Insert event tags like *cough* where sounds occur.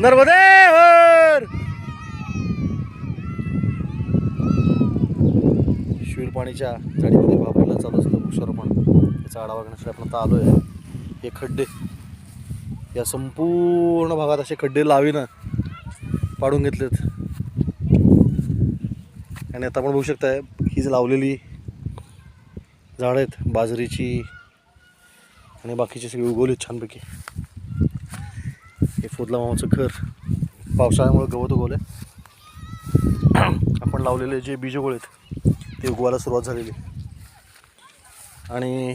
नर्मदेवर! शिवपाणीच्या झाडीमध्ये वापरायला चालू असतं वृक्षारोपण त्याचा आढावा घेण्यासाठी आपण आता आलो आहे हे खड्डे. या संपूर्ण भागात असे खड्डे लावीनं पाडून घेतलेत. आणि आता आपण बघू शकताय ही जी लावलेली झाडं आहेत बाजरीची आणि बाकीची सगळी उगवली छानपैकी. उदला मामाचं घर. पावसाळ्यामुळे गवत उगवलं *clears throat* आपण लावलेले जे बीजगोळ आहेत ते उगवायला सुरुवात झालेली आणि